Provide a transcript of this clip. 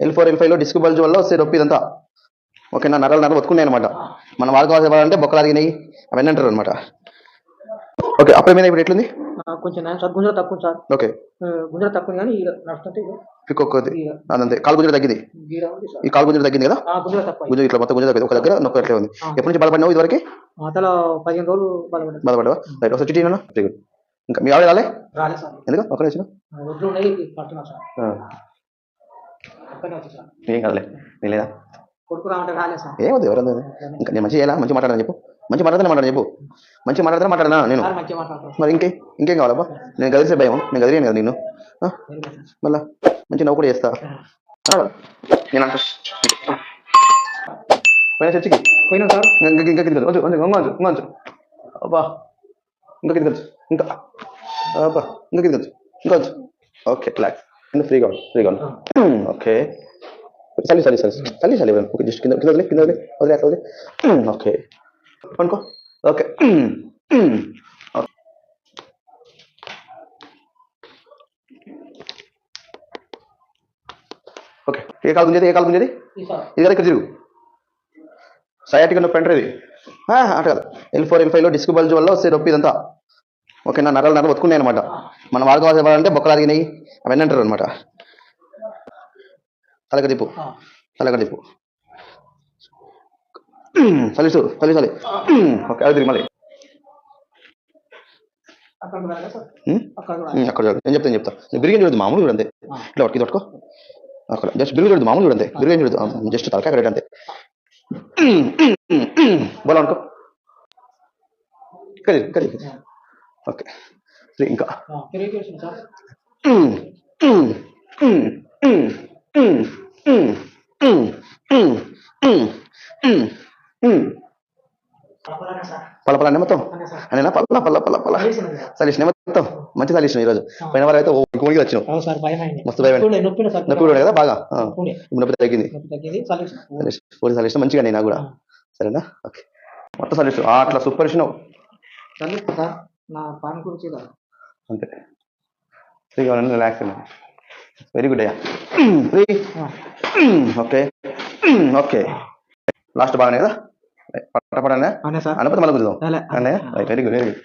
L four L ఫైవ్లో disc bulge వల్ల వస్తే నొప్పి ఇదంతా. ఓకేనా? నరాలు నరాలు వత్తుకున్నాయి అనమాట మనం వాడుకోవాలంటే బొక్కలు అరిగినాయి. అవన్నీ అంటారు అనమాట ఓకే అప్పుడు మీద ఇప్పుడు ఎట్లుంది? కొంచెం సార్ గుంజర తక్కువ సార్. ఓకే. గుంజర తక్కువ కానీ నడుస్తుంటే ఇగో ఇంకొకటి ఈడ అదంతే. కాలు గుంజలు తగ్గింది? గీడ ఉంది సార్. ఈ కాలు గుంజలు తగ్గింది కదా? గుంజర ఇట్లా మొత్తం గుంజ తగ్గింది. ఒక దగ్గర నొప్పి అట్లే ఉంది. ఎప్పటి నుంచి బాధపడినావు ఇదివరకు? అతలో పదిహేను రోజులు బాధపడ్డాను. బాధపడవా రైట్ ఒకసారి గుడ్. ఇంకా మీ ఆవిడ రాలే? ఎందుకు? ఒక్కడే వచ్చిన ఏం కాదులే నేను లేదా? ఎవరన్నా ఇంకా నేను మంచి చేయాలా? మంచి మాట్లాడని చెప్పు. మంచి మాట్లాడతానే మాట్లాడని చెప్పు. మంచి మాట్లాడతానే మాట్లాడనా నేను? మరి ఇంకే ఇంకేం కావాలబ్బా నేను గదిలిసే భయం నేను గదిలేను కదా నేను మళ్ళా మంచి నవ్వు కూడా చేస్తా. నేను అంట పోయిన చర్చికి? పోయినాం సార్. ఇంకా ఇంకా కింద కొంచెం కొంచెం ఇంకొంచెం ఇంకొంచెం అబ్బా ఇంకా కింద ఇంకా అబ్బా ఇంకా కింద ఇంకొంచెం ఓకే రిలాక్స్ ఇంకా ఫ్రీగా ఉండు ఫ్రీగా ఉండు ఓకే చలి చలి చలి చలి చలి ఓకే జస్ట్ కింద కింద వదిలే కింద వదిలే వదిలే అట్లా వదిలే ఓకే అనుకో ఓకే ఓకే ఏ కాలు గుంజేది ఏ కాలు గుంజేది ఇది కదా ఇక్కడ తిరుగు సయాటిక్ నొప్పి అంటారు ఇది అటు కదా ఎల్ ఫోర్ ఎల్ ఫైవ్లో డిస్క్ బల్జ్ వల్ల వస్తే నొప్పి ఇదంతా ఓకేనా నరాలు నరాలు వత్తుకున్నాయి అనమాట మనం వాడుకోవాలంటే బొక్కలు అరిగినాయి అవన్నీ అంటారు అనమాట తలక తిప్పు ఆ, తలక తిప్పు చలిసు చలి చలి ఓకే అది తిరిగి మళ్ళీ. అక్కడ చూడు. నేను చెప్తాను చెప్తా. బిరిగి చూడదు మామూలు చూడంతే. ఇట్లా పట్టుకి పట్టుకో. అక్కడ జస్ట్ బిరుగు చూడదు మామూలు చూడంతే బిరుగు చూడదు జస్ట్ తలకాయ కరెక్ట్ అంతే. బోలా అనుకో. ఇక్కడ ఇక్కడ. ఓకే. ఇంకా. పలపలనే మొత్తం. అనేనా పల్ల పల్ల పల్ల పల్ల. సలీసిన మొత్తం. మంచి సలీసిన ఈరోజు. పోయిన వారు అయితే కోడికి వచ్చినావు మస్తు భయం. నొప్పి కూడా కదా బాగా. నొప్పి తగ్గింది. పోలీస్ సలీసిన మంచిగా నాకు కూడా. సరేనా? ఓకే. మొత్తం సలీసు అట్లా సూపర్ ఇచ్చినావు పాన్ అంతే. ఫ్రీగా ఉన్నాను రిలాక్స్ వెరీ గుడ్ అయ్యా ఫ్రీ ఓకే ఓకే లాస్ట్ బాగానే కదా పట్ట పడనే అవునా సార్ అనకపోతే మళ్ళీ కుదుదాం లే. అనే వెరీ గుడ్ వెరీ గుడ్